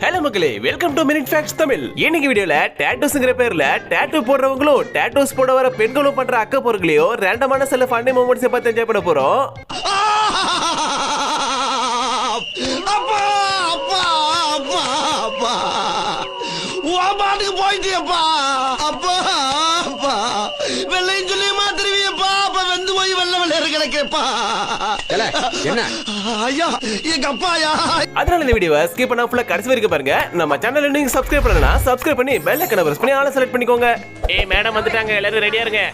Hello மக்களே. Welcome to minute facts Tamil. இன்னைக்கு வீடியோல டேட்டூஸ்ங்கிற பேர்ல டேட்டூ போடுறவங்களும் டேட்டூஸ் போட வர பெண்களும் பண்ற அக்க பொருட்களையும் ரேண்டமான சில ஃபன்னி மூமெண்ட்ஸ் பார்த்து என்ஜாய் பண்ண போறோம். போயிட்டியப்பா. அப்பா. வெள்ளையரு கிடக்கேப்பா என்ன? ஐயா எங்க அப்பாயா? அதனால இந்த வீடியோவை ஸ்கிப் பண்ணா ஃபுல்லா கடைசி வரைக்கும் பாருங்க. நம்ம சேனல் நீங்க சப்ஸ்கிரைப் பண்ணலனா சப்ஸ்கிரைப் பண்ணி பெல் ஐக்கனை பிரஸ் பண்ணி ஆள செலக்ட் பண்ணிக்கோங்க. ஏய் மேடம் வந்துட்டாங்க. எல்லாரும் ரெடியா இருங்க.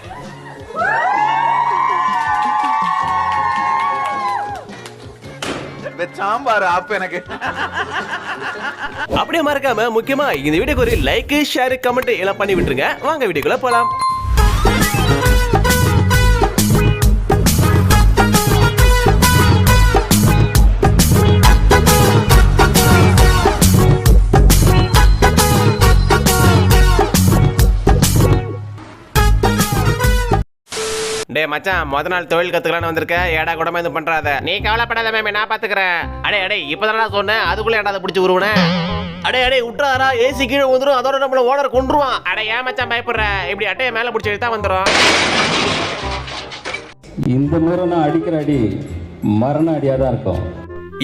சாம்பார் ஆப் எனக்கு. அப்படியே மறக்காம முக்கியமா இந்த வீடியோக்கு ஒரு லைக் ஷேர் கமெண்ட் எல்லாம் பண்ணி விட்டுருங்க. வாங்க வீடியோக்குள்ள போலாம். டேய் மச்சான் முத நாள் தொழில் கத்துக்கலாம்னு வந்திருக்க. ஏடா கூடமா இது பண்றாத. நீ கவலைப்படாத மேமே நான் பாத்துக்கிறேன். அடே அடே இப்பதானடா சொன்னேன். அதுக்குள்ள ஏடா அதை பிடிச்சி உருவனே? அடே அடே விட்டுறாரா ஏசி கீழே வந்துரும் அதோட நம்மள ஓனர் கொண்டுருவான் அடே ஏன் மச்சான் பயப்படுற? இப்படி அட்டையை மேல பிடிச்சி இழுத்தா வந்துரும். இந்த முறை நான் அடிக்கிற அடி மரண அடியாக தான் இருக்கும்.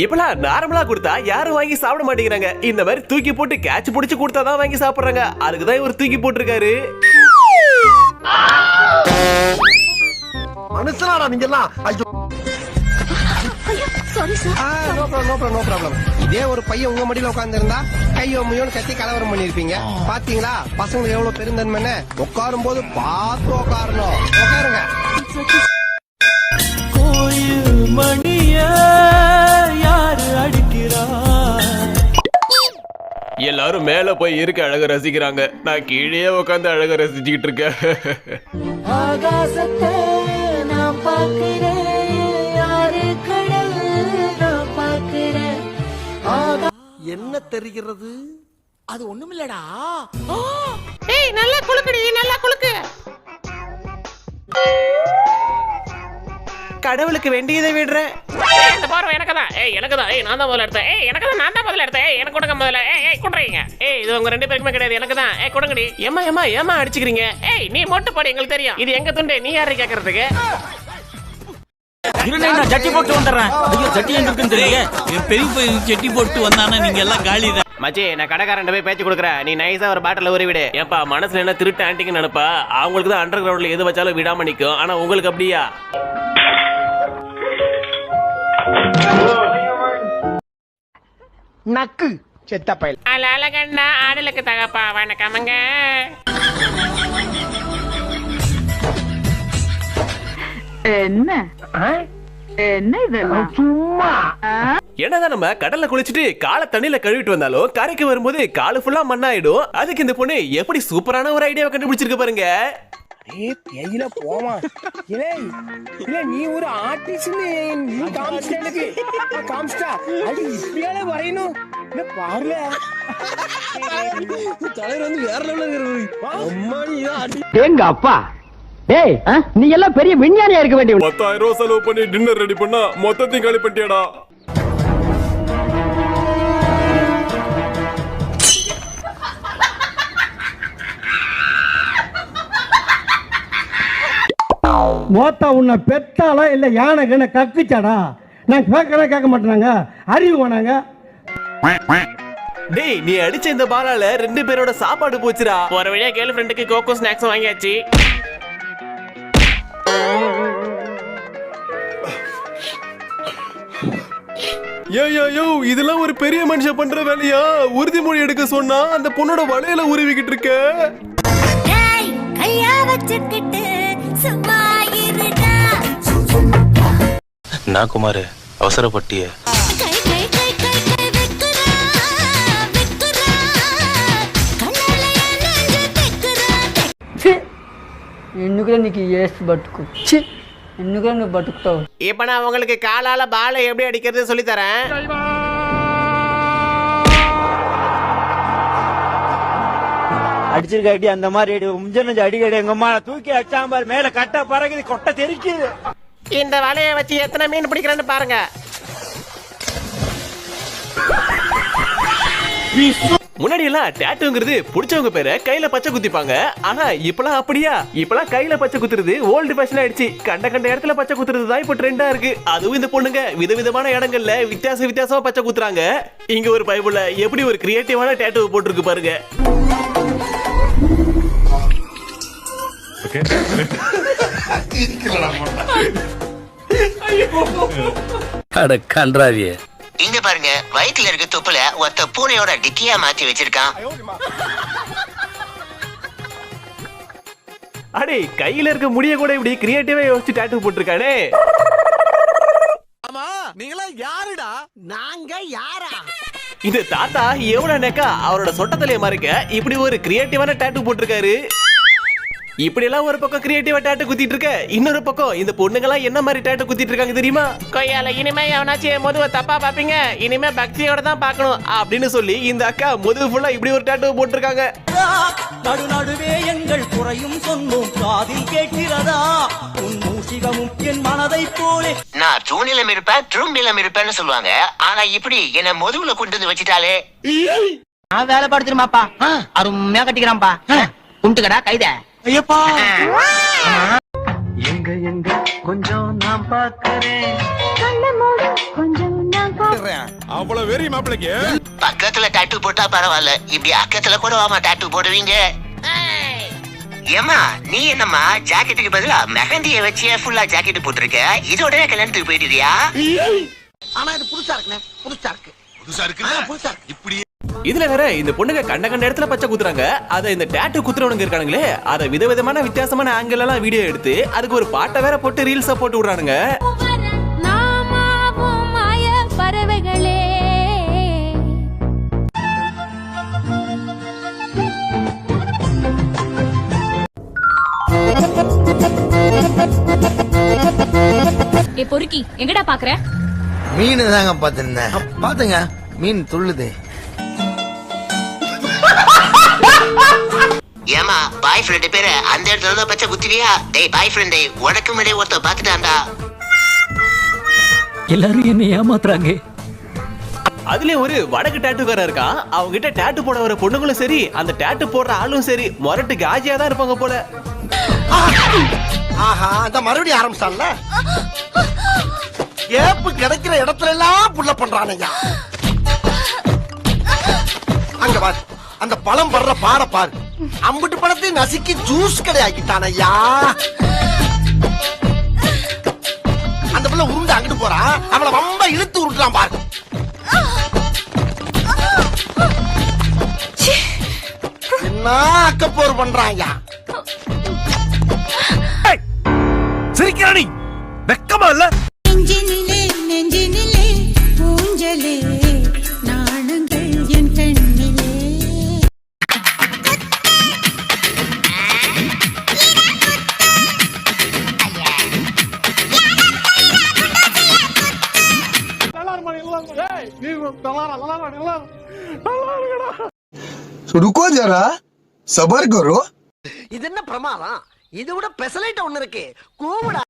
இப்பெல்லாம் நார்மலா கொடுத்தா யாரும் வாங்கி சாப்பிட மாட்டேங்கிறாங்க. இந்த மாதிரி தூக்கி போட்டு கேட்ச் பிடிச்சு கொடுத்தா தான் வாங்கி சாப்பிடுறாங்க. அதுக்கு தான் இவர் தூக்கி போட்டிருக்காரு. மனுஷனாடா நீங்க எல்லாம் ஐயோ sorry sir no problem no problem no problem இதே ஒரு பையன் உங்க மடியில உட்கார்ந்திருந்தா கையோ முயோன்னு கத்தி கலவரம் பண்ணிருப்பீங்க பாத்தீங்களா? பசங்க எவ்வளவு பெருந்தன்மைன்னு? உட்காரும் போது பார்த்து உட்காரணும். உட்காருங்க. எல்லாரும் மேல போய் இருக்க அழக ரசிக்கிறாங்க. நான் கீழே உட்காந்து அழக ரசிச்சுக்கிட்டு இருக்கேன். நான் ஆகா என்ன தெரிகிறது ஏய் நல்லா குளுக்குடி நல்லா குளுக்கு கடவுளுக்கு வேண்டியதை விடுறேன் ஏய், இந்த பார்வை எனக்கு தான் ஏய் எனக்கு தான் ஏய் நான் தான் முதல்ல எடுத்தேன். ஏய் எனக்கு தான் நான் தான் முதல்ல எடுத்தேன். ஏய் எனக்கு கொடுங்க முதல்ல. ஏய் ஏய் குடுறீங்க. ஏய் இது உங்க ரெண்டு பேருக்குமே கிடையாது. எனக்கு தான் ஏய் கொடுங்கடி. ஏமா ஏமா ஏமா அடிச்சுக்கிறீங்க? ஏய் நீ மொட்டை போடு எங்களுக்கு தெரியும். இது எங்க துண்டு? நீ யாரு கேக்குறதுக்கு? இருங்க நான் ஜட்டி போட்டு வந்துடுறேன். ஐயோ ஜட்டி எங்க இருக்குன்னு தெரியல. என் பெரிய பையன் ஜட்டி போட்டு வந்தானா? நீங்க எல்லாம் காலி தான். மச்சி நான் கடைக்காரன் போய் பேச்சு கொடுக்குறேன். நீ நைஸா ஒரு பாட்டில் ஊறி விடு. ஏப்பா மனசுல என்ன திருட்டு ஆண்டிங்கன்னு நினைப்பா? அவங்களுக்கு தான் அண்டர் கிரவுண்ட்ல எது வச்சாலும் விடாம நிக்கும். ஆனா உங்களுக்கு அப்படியா? நக்கு செத்த பயல். அழகண்ணா ஆடலுக்கு தகப்பா. வணக்கமங்க. என்ன? என்ன இதெல்லாம்? என்னதான் நம்ம கடல்ல குளிச்சுட்டு காலை தண்ணியில கழுவிட்டு வந்தாலும் கரைக்கு வரும்போது காலு ஃபுல்லா மண்ணாயிடும். அதுக்கு இந்த பொண்ணு எப்படி சூப்பரான ஒரு ஐடியாவை கண்டுபிடிச்சிருக்கு பாருங்க. ஏ பேயில போமா. இல்ல இல்ல நீ ஒரு ஆர்டிஸ்ட் நீ எனக்கு. அது இப்படியால வரையணும். இல்ல பாருல தலைவர் வந்து வேற லெவல்ல அம்மா நீ தான் ஆர்டிஸ்ட் எங்க அப்பா டேய் நீ எல்லாம் பெரிய விஞ்ஞானியா இருக்க வேண்டிய பத்தாயிரம் ரூபாய் செலவு பண்ணி டின்னர் ரெடி பண்ணா மொத்தத்தையும் காலி பண்ணிட்டியாடா. மோத்தா உன்னை பெத்தாளா இல்ல யானை கண்ண கக்குச்சாடா? நான் கேட்கறேன் கேட்க மாட்டேனாங்க. அறிவு வேணாங்க. டேய் நீ அடிச்ச இந்த பாலால ரெண்டு பேரோட சாப்பாடு போச்சுடா. போற வழியா கேர்ள் ஃப்ரெண்டுக்கு கோகோ ஸ்நாக்ஸ் வாங்கியாச்சு. யோ யோ யோ இதெல்லாம் ஒரு பெரிய மனுஷன் பண்ற வேலையா? உறுதிமொழி எடுக்க சொன்னா அந்த பொண்ணோட வலையில உருவிக்கிட்டு இருக்க? டேய் கையா வச்சுக்கிட்டு சும்மா இருடா. நான் குமார் அவசரப்பட்டிய ఎన్నుకురా నీకు ఏసు బతుకు ఛీ ఎన్నుకురా నువ్వు బతుకుతావు இப்ப நான் உங்களுக்கு காலால பாலை எப்படி அடிக்கிறது சொல்லி தரேன் அடிச்சிருக்க அடி அந்த மாதிரி அடி முஞ்சன அடி அடி எங்க அம்மா தூக்கி அடிச்சாம்பார் மேல கட்ட பறகுது கொட்டை தெரிக்குது இந்த வலையை வச்சு எத்தனை மீன் பிடிக்கிறேன்னு பாருங்க முன்னாடி எல்லாம் டேட்டுங்கிறது பிடிச்சவங்க பேரை கையில பச்சை குத்திப்பாங்க. ஆனா இப்பலாம் அப்படியா? இப்பலாம் கையில பச்சை குத்துறது ஓல்டு ஃபேஷன் ஆயிடுச்சு. கண்ட கண்ட இடத்துல பச்சை குத்துறது தான் இப்ப ட்ரெண்டா இருக்கு. அதுவும் இந்த பொண்ணுங்க விதவிதமான இடங்கள்ல வித்தியாச வித்தியாசமா பச்சை குத்துறாங்க. இங்க ஒரு பைபிள்ல எப்படி ஒரு கிரியேட்டிவான டேட்டு போட்டிருக்கு பாருங்க. அட கன்றாவியே. இங்க பாருங்க வயித்துல இருக்க தொப்புல ஒத்த பூனையோட டிக்கியா மாத்தி வச்சிருக்கான். அடே கையில இருக்க முடிய கூட இப்படி கிரியேட்டிவா யோசிச்சு டேட்டு போட்டிருக்கானே. ஆமா நீங்களா யாருடா? நாங்க யாரா? இந்த தாத்தா எவ்வளவு நெக்கா அவரோட சொட்டத்தலைய மறைக்க இப்படி ஒரு கிரியேட்டிவான டேட்டு போட்டிருக்காரு. இப்படி எல்லாம் ஒரு பக்கம் கிரியேட்டிவா டேட்டு குத்திட்டு இருக்க இன்னொரு பக்கம் இந்த பொண்ணுங்கலாம் என்ன மாதிரி டேட்டு குத்திட்டு இருக்காங்க தெரியுமா? கொய்யால இனிமே எவனாச்சும் முதுவை தப்பா பாப்பீங்க இனிமே பக்தியோட தான் பார்க்கணும். அப்படின்னு சொல்லி இந்த அக்கா முதுகு ஃபுல்லா இப்படி ஒரு டேட்டு போட்டிருக்காங்க. நடு நடுவே எங்கள் குறையும் சொன்னோம் காதில் கேட்கிறதா? உன் மூசிகமும் என் மனதை போலே. நான் தூணிலம் இருப்பேன் ட்ரூம்நிலம் இருப்பேன்னு சொல்லுவாங்க. ஆனா இப்படி என்ன முதுகுல கொண்டு வந்து வச்சுட்டாலே. நான் வேலை படுத்துருமாப்பா அருமையா கட்டிக்கிறான்ப்பா. கும்பிட்டுக்கடா கைத. ஐயப்பா! அவ்வளவு வெறி மாப்பிளைக்கு. பக்கத்துல டாட்டூ போட்டா பரவாயில்ல. இப்படி அக்கத்துல கூட வாமா டாட்டூ போடுவீங்க. ஏமா நீ என்னம்மா ஜாக்கெட்டுக்கு பதிலா மெஹந்திய வச்சு ஃபுல்லா ஜாக்கெட் போட்டிருக்க? இதோட கல்யாணத்துக்கு போயிடுவியா ஆனா இது புதுசா இருக்குண்ணே. புதுசா இருக்கு. புதுசா இருக்கு புதுசா இருக்கு. இப்படி இதுல வேற இந்த பொண்ணுங்க கண்ட கண்ட இடத்துல பச்சை குத்துறாங்க. அத இந்த டேட்டு குத்துறவனுங்க இருக்கானுங்களே. அத விதவிதமான வித்தியாசமான ஆங்கிள் எல்லாம் வீடியோ எடுத்து அதுக்கு ஒரு பாட்டை வேற போட்டு ரீல்ஸ போட்டு விடுறானுங்க. பொறுக்கி எங்கடா பாக்குற? மீன் தாங்க பாத்துருந்தேன் பாத்துங்க. மீன் துள்ளுது. ஏமா பாய் ஃப்ரெண்டு பேரு அந்த இடத்துல தான் பச்சை குத்துவியா டேய் பாய் ஃப்ரெண்டே உனக்கு முன்னாடி ஒருத்தன் பாத்துட்டான்டா எல்லாரும் என்ன ஏமாத்துறாங்க. அதுலயும் ஒரு வடக்கு டேட்டுக்காரன் இருக்கான். அவங்க கிட்ட டேட்டு போட வர பொண்ணுங்களும் சரி அந்த டேட்டு போடுற ஆளும் சரி மொரட்டு காஜியா தான் இருப்பாங்க போல. ஆஹா இந்த மறுபடியும் ஆரம்பிச்சான்ல? ஏப்பு கிடைக்கிற இடத்துல எல்லாம் புள்ள பண்றானையா அங்க பாரு அந்த பழம் படுற பாட பாரு. அம்புட்டு பழத்தை நசுக்கி ஜூஸ் கடையாக்கிட்டானையா அந்த பிள்ளை உருண்டு அங்கிட்டு போறா. அவளை ரொம்ப இழுத்து உருட்டுறான் பாரு. என்ன அக்கப்போர் பண்றாயா சிரிக்கிறானி வெக்கமா இல்ல? ஜரா. சபர் கரோ. இது என்ன பிரமாதம்? இது விட பெசலைட் ஒண்ணு இருக்கு. கூவிடா.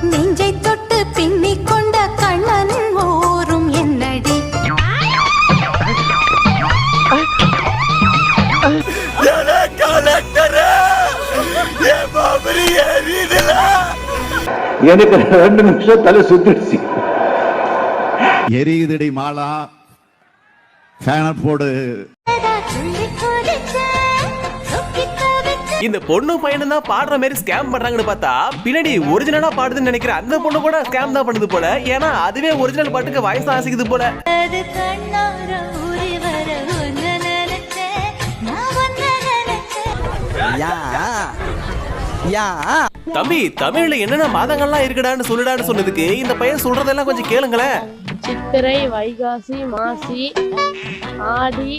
நெஞ்சை தொட்டு பின்னிக் கொண்ட கண்ணன் ஓரும் எனக்கு ரெண்டு நிமிஷம் தலை சுத்திடுச்சு. எரியுதடி மாலா. ஃபேன போடு. இந்த பொண்ணு பையனும் தான் பாடுற மாதிரி ஸ்கேம் பண்றாங்கன்னு பார்த்தா பின்னாடி ஒரிஜினலா பாடுதுன்னு நினைக்கிறேன் அந்த பொண்ணு கூட ஸ்கேம் தான் பண்ணுது போல. ஏன்னா அதுவே ஒரிஜினல் பாட்டுக்கு வாய்ஸ் ஆசிக்குது போல. யா. யா. தம்பி தமிழ்ல என்னென்ன மாதங்கள்லாம் இருக்குடான்னு சொல்லுடான்னு சொன்னதுக்கு இந்த பையன் சொல்றதெல்லாம் கொஞ்சம் கேளுங்களேன். சித்திரை வைகாசி மாசி ஆடி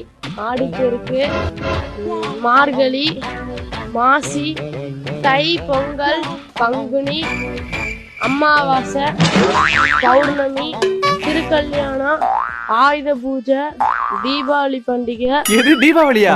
ஆடிப்பெருக்கு மார்கழி மாசி தை பொங்கல் பங்குனி அமாவாசை பௌர்ணமி திருக்கல்யாணம் ஆயுத பூஜை தீபாவளி பண்டிகை. எது தீபாவளியா?